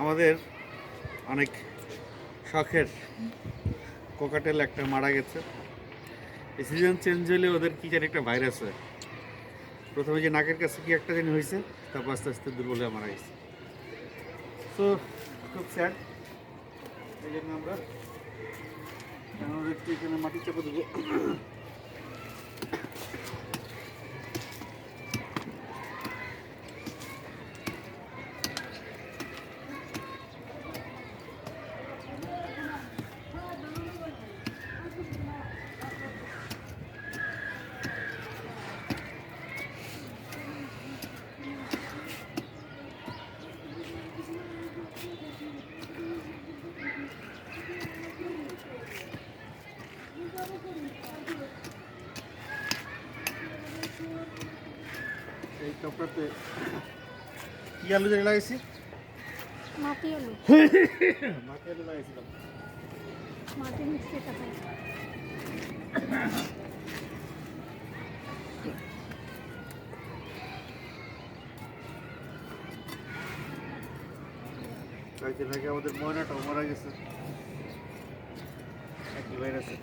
আমাদের অনেক শখের কোকাটেল একটা মারা গেছে। এই সিজন চেঞ্জ হলে ওদের কি জানি একটা ভাইরাস হয়। প্রথমে যে নাকের কাছে কি একটা জানি হয়েছে, তারপর আস্তে আস্তে দুর্বল হয়ে মারা গেছে। তো খুব স্যাড এই জন্য আমরা এখানে মাটি চাপা দেবো। টপটাতে কি আলু জানি লাগাইছি? মাটি আলু মাটি আলু লাগাইছিলাম। মাটি মিক্সি টাকা কয়েকদিন আগে আমাদের ময়নাটাও মারা গেছে। একই ভাইরাসে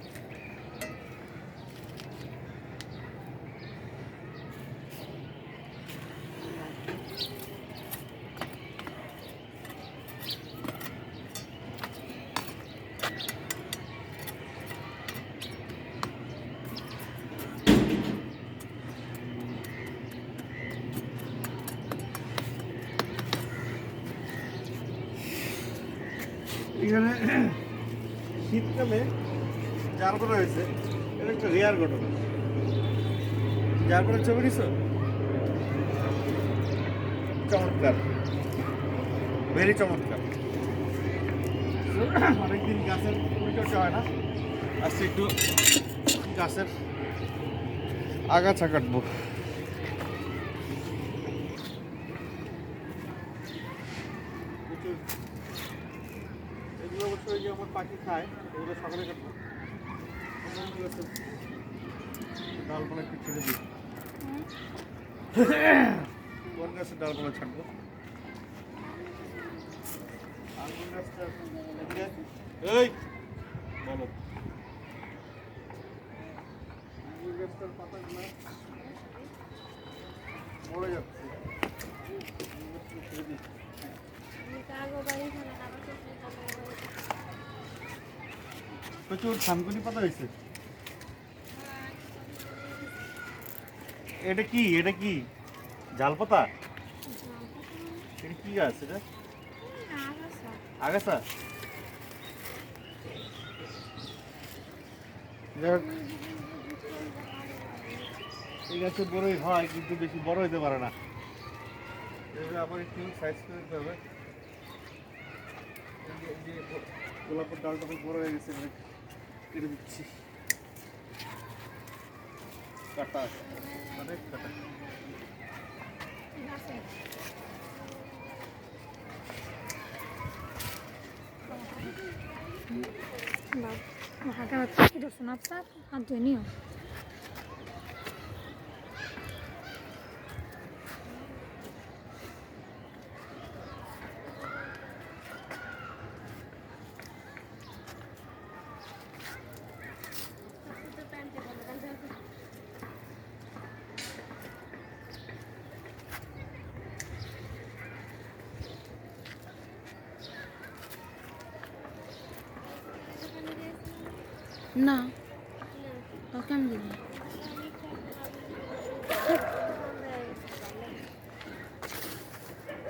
এখানে শীতকালে যার পরে হয়েছে, এটা একটা রেয়ার ঘটনা। যার পরে ছবি নিছ? চমৎকার। ভেরি চমৎকার। অনেকদিন গাছের পরিচর্যা হয় না। আজকে একটু গাছের আগাছা কাটবো প্রচুর এগুলো অবশ্য ওই যে আমার পাখি খায়, এগুলো সকালে ডালপালা একটু ছেড়ে দিই। কোন গাছের ডালপালা ছাড়বো। এই, বলো। গাছটার পাতাগুলো মরে যাচ্ছে। ছেড়ে দিই কাগো বাড়ি খানা আবার কিছু কাগো বাড়ি প্রচুর থানকুনি পাতা হয়েছে। এটা কি? এটা কি? জাল পাতা? এটা কি গাছ এটা? আগাছা। এই গাছে বড়ই হয় কিন্তু বেশি বড় হইতে পারে না। আবার একটু সাইজ করে দিতে হবে। গোলাপের ডালটা খুব বড় হয়ে গেছে এগুলো কেটে দিচ্ছি। কাটা অনেক কাটা। হাঁটা কি ধরছো না আপনার হাত ধুয়ে না। তোকে আমি দিব।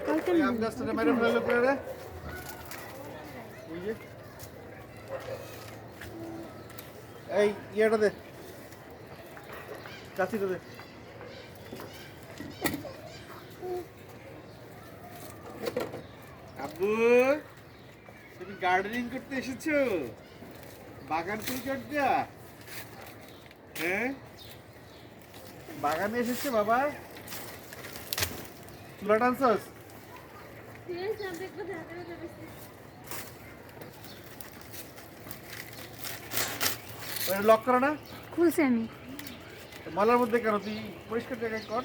কালকে এই গাছটা মেরে ফেলল করে রে? এই ইয়েটা দে। কাছিটা দে। আব্বু তুমি গার্ডেনিং করতে এসেছ? বাগান পরিচর্যা? হ্যাঁ? বাগানে এসেছে বাবা। চুলা টানছস? লক করো না। খুলছি আমি। মলার মধ্যে কেন? তুই পরিষ্কার জায়গায় কর।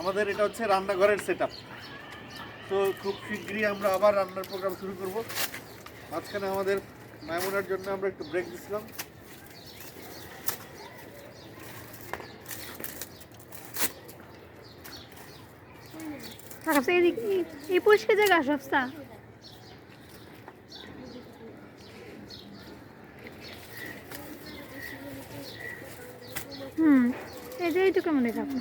আমাদের এটা হচ্ছে রান্নাঘরের সেট তো খুব শীঘ্রই আমরা আবার রান্নার প্রোগ্রাম শুরু করব। মাঝখানে আমাদের মায়মুনার জন্য আমরা একটু ব্রেক আচ্ছা এদিকে এই- পরিষ্কার জায়গা হুম, এই যে এইটুকুর মধ্যে থাকো।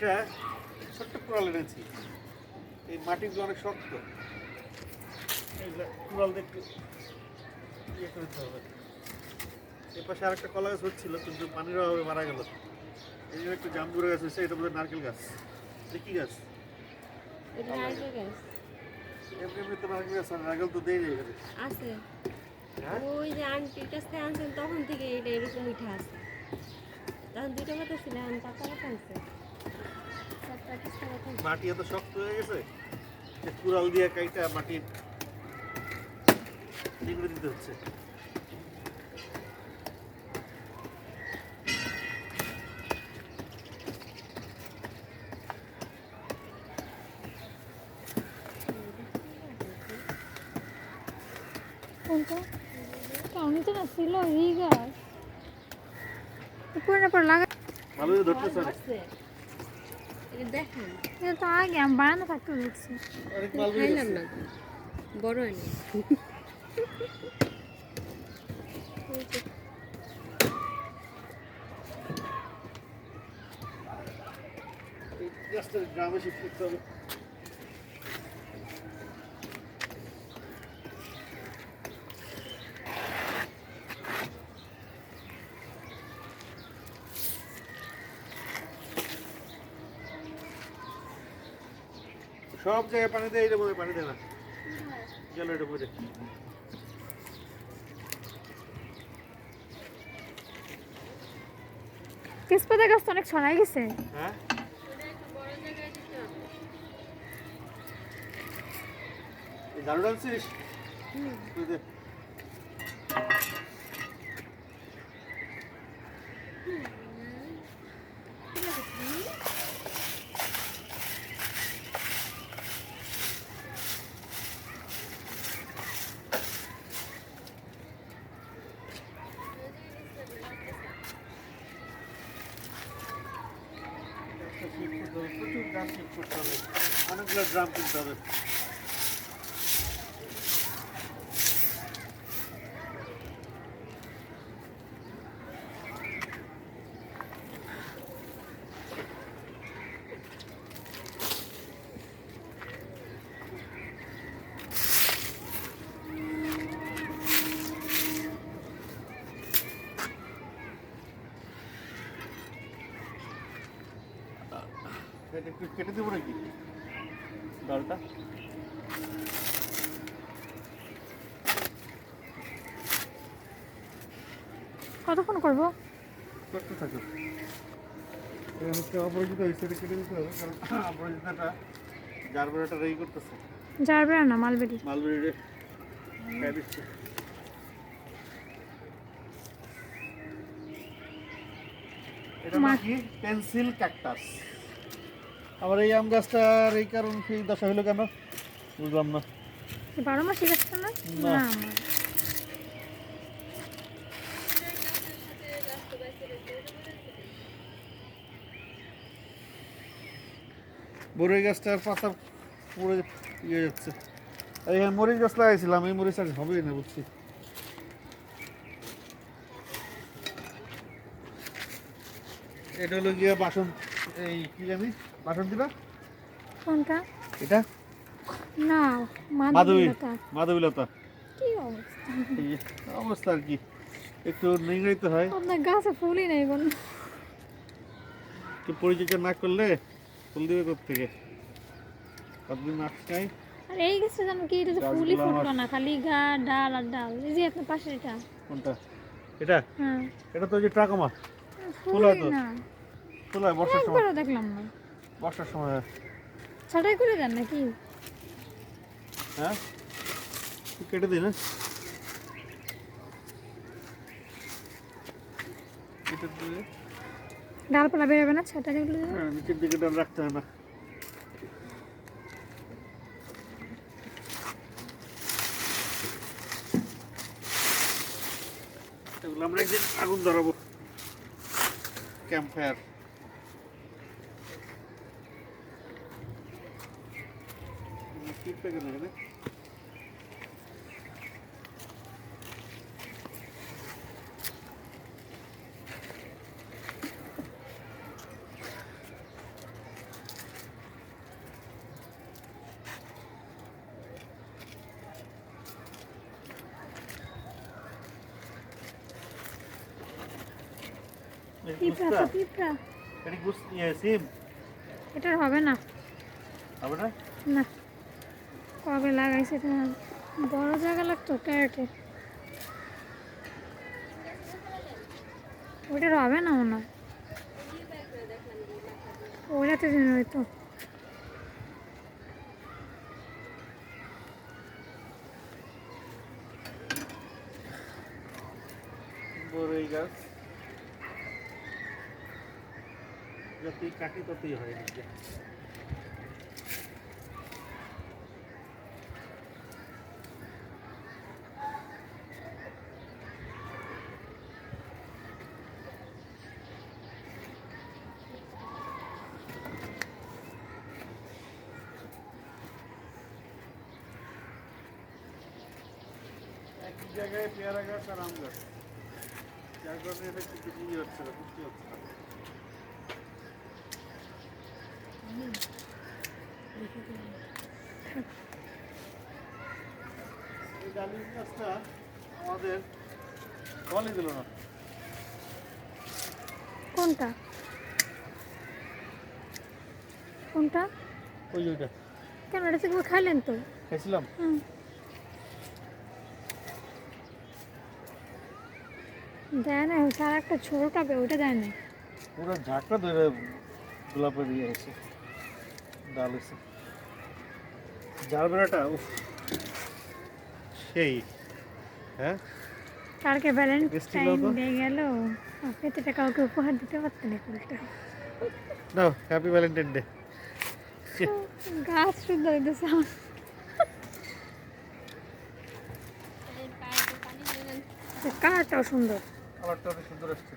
একটা ছোট্ট কুড়াল এনেছি। এই মাটিগুলো অনেক শক্ত। এইগুলো কুড়াল একটু ইয়ে হবে। এ পাশে আরেকটা কলা গাছ হচ্ছিল কিন্তু পানির অভাবে মারা গেল। এই জন্য একটু জাম্বুরা গাছ হচ্ছে এটা বোধহয় নারকেল গাছ। এটা কি গাছ? এটা নারকেল গাছ। এমনি এমনি তো নারকেল গাছ নারকেল তো দেয় যাবে আছে। হ্যাঁ? ওই যে আন্টির কাছ থেকে আনছেন তখন থেকে এটা এরকম উঠে আছে তখন দুটো কথা ছিল আমি কথা মাটি এত শক্ত হয়ে গেছে। যে কুড়াল দিয়ে কাইটা মাটির নিংড়ে দিতে হচ্ছে। কোনটা? কাউনিতে না ছিল গাছ। উপরে না পর লাগা ভালো করে ধরতেছে অনেক আছে। এটা দেখেন এটা তো আগে আমি বারান্দা থাকতে দেখছি খাইলাম না বড় হয়নি। এই গাছটা গ্রামে শিফট করতে হবে। জায়গায় পানি দেয় এটা বোধ পানি দেয় না। গেল এটা বোঝে তেজপাতা গাছ তো অনেক ছড়াই গেছে। হ্যাঁ? ঝাড়ু ডালছিস তুই দে। একটা shift করতে হবে, প্রচুর ড্রাম শিফট করতে হবে অনেকগুলো ড্রাম কিনতে হবে এটা একটু কেটে দেবো নাকি ডালটা কতক্ষণ করব? করতে থাকো। হচ্ছে অপরাজিত হয়েছে এটা কেটে দিতে হবে কারণ অপরাজিতাটা যার রেই করতেছে। যার না মালবেরি। মালবেরি রে এটা কি পেন্সিল ক্যাকটাস। আবার এই আম গাছটার এই কারণ সেই দশা হলো কেন? বুঝলাম না। বারো মাসি গাছটা না না। বরই গাছটার পাতা পুরো ইয়ে যাচ্ছে। হ্যাঁ মরিচ গাছ লাগাইছিলাম এই মরিচ আর হবেই না বুঝছি। এটা হলো গিয়ে বাসন এই কি জানি বাসন দিবা? কোনটা? এটা? না মাধবী মাধবীলতা। মাধবীলতা কি অবস্থা? অবস্থা আর কি। একটু নিংড়াইতে হয়। আপনার গাছে ফুলই নেই কোন একটু পরিচর্যা না করলে ফুল দিবে কোথেকে কতদিন আসছে আর এই গাছটা জানো কি এটা তো ফুলই ফুটলো না খালি গা ডাল আর ডাল। এই যে আপনার পাশে এটা। কোনটা? এটা? হ্যাঁ। এটা তো যে ট্রাকমা ফুলই তো। না। তোলা বর্ষার সময়। দেখলাম না। বর্ষার সময় ছাটাই করে দেন নাকি? হ্যাঁ? কেটে দিই না কেটে দিলে ডালপালা বেরোবে না ছাটা যেগুলো নিচের দিকে ডাল রাখতে হয় না। এগুলো আমরা একদিন আগুন ধরাবো। ক্যাম্প ফায়ার পিঁপড়া তো পিঁপড়া এটা গুছ ইয়ে সিম? এটার হবে না। হবে না? না। কবে লাগাইছে এটা? বড় জায়গা লাগতো ক্যারেটে। ওইটার হবে না মনে হয়। ওইটাতে যেন হয়তো বড়ই গাছ। যতই কাটি ততই হয় জায়গায় পেয়ারা গাছ আর আম গাছ। যার কারণে এটা কিছু হচ্ছে না, পুষ্টি হচ্ছে না। ডালিম গাছটা আমাদের ফলই দিল না। কোনটা? কোনটা? ওই ওইটা। কেন এটা থেকে খাইলেন তো? খেয়েছিলাম হুম। দেয় না আর একটা ছোটটা বে- ওটা দেয় না পুরো ঝাঁকড়া ধরে গোলাপের ইয়ে হয়েছে ডাল হয়েছে জারবেরাটা উফ সেই হ্যাঁ? কালকে ভ্যালেন্টাইন? ডে গেল। আপনি তো এটা কাউকে উপহার দিতে পারতেন উল্টো না হ্যাপি ভ্যালেন্টাইন ডে গাছ শুদ্ধ হইতেছে আমার। কালারটাও সুন্দর। কালারটা সুন্দর আসছে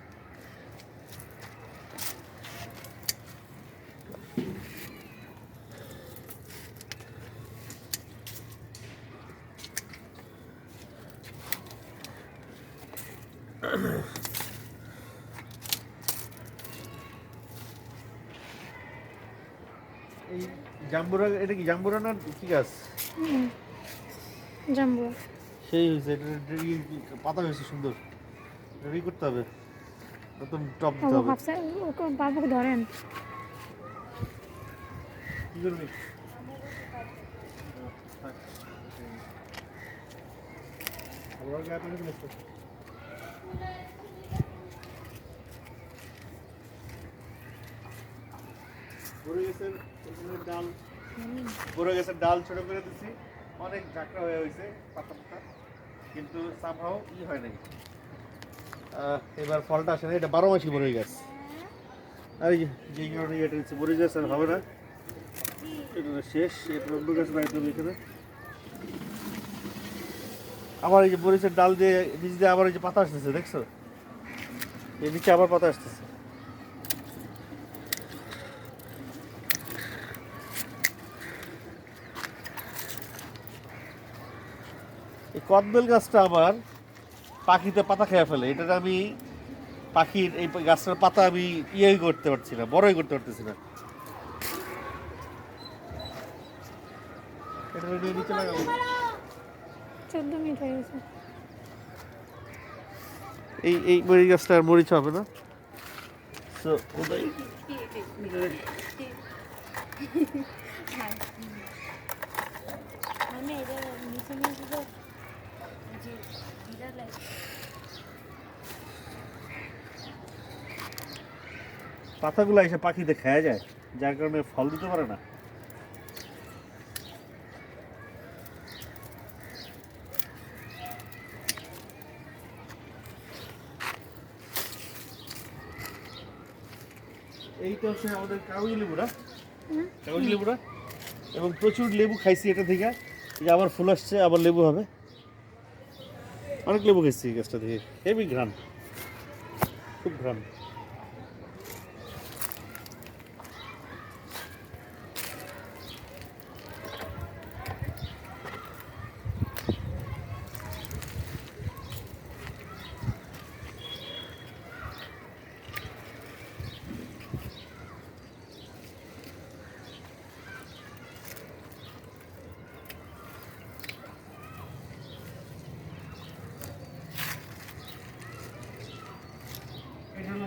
এই জাম্বুরা এটা কি জাম্বুরা না কি গাছ হুম জাম্বু সেই হয়েছে এটা পাতা হয়েছে সুন্দর। রেডি করতে হবে নতুন টপ দিতে হবে। ওকে বাবুকে ধরেন। কি করবি? আবার গায়ে পানি বড় গাছের ডাল ছোট করে দিছি। অনেক ঝাঁকড়া হয়ে হয়েছে পাতা পাতা কিন্তু সামহাও ই হয় নাই। এবার ফলটা আসে না এটা বারো মাসি বড়ই গাছ। আর যে কারণে এটা বড়ই গাছ, আর হবে না। এটা শেষ, এটা অন্য গাছ, বাড়িতে হবে এখানে। আবার এই যে বরিচের ডাল দিয়ে নিচ দিয়ে আবার এই যে পাতা আসতেছে, দেখছ? এই নিচে আবার পাতা আসতেছে। কদবেল গাছটা আবার পাখিতে পাতা খেয়ে ফেলে। এটা আমি পাখির এই গাছটার পাতা আমি ইয়েই করতে পারছি না বড়ই করতে পারতেছি না। এটা নিচে লাগাবো চোদ্দ মিনিট হয়ে গেছে। এই এই মরিচ গাছটা আর মরিচ হবে না? তো ওটাই মানে এটা পাতাগুলো এসে পাখিতে খাওয়া যায় যার কারণে ফল দিতে পারে না। এইটা হচ্ছে আমাদের কাগজি লেবুরা কাগজ লেবুরা এবং প্রচুর লেবু খাইছি এটা থেকে। যে আবার ফুল আসছে আবার লেবু হবে। অনেক লেবু খেয়েছি গাছটা থেকে হেভি ঘ্রাণ খুব ঘ্রাণ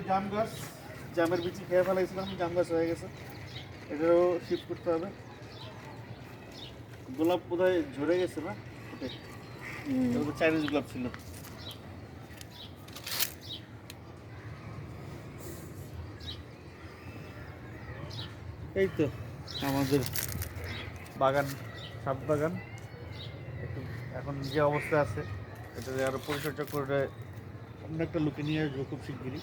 জাম গাছ জামের বিচি খেয়ে ফেলাইছিলাম জাম গাছ হয়ে গেছে। এটাও শিফট করতে হবে। গোলাপ বোধহয় ঝরে গেছে না? চাইনিজ গোলাপ ছিল। এই তো আমাদের বাগান সাত বাগান। একটু এখন যে অবস্থা আছে এটা আরও পরিচর্যা করে অন্য একটা লোকে নিয়ে আসব খুব শিগগিরই।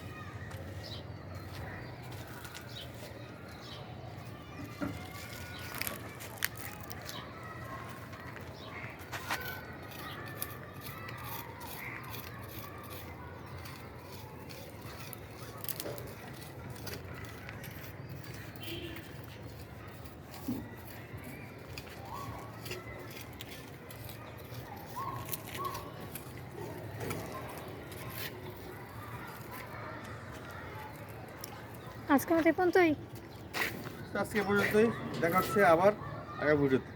আজকে মতো এই পর্যন্তই। আজকে পর্যন্তই। দেখা হচ্ছে আবার আগামী ভিডিওতে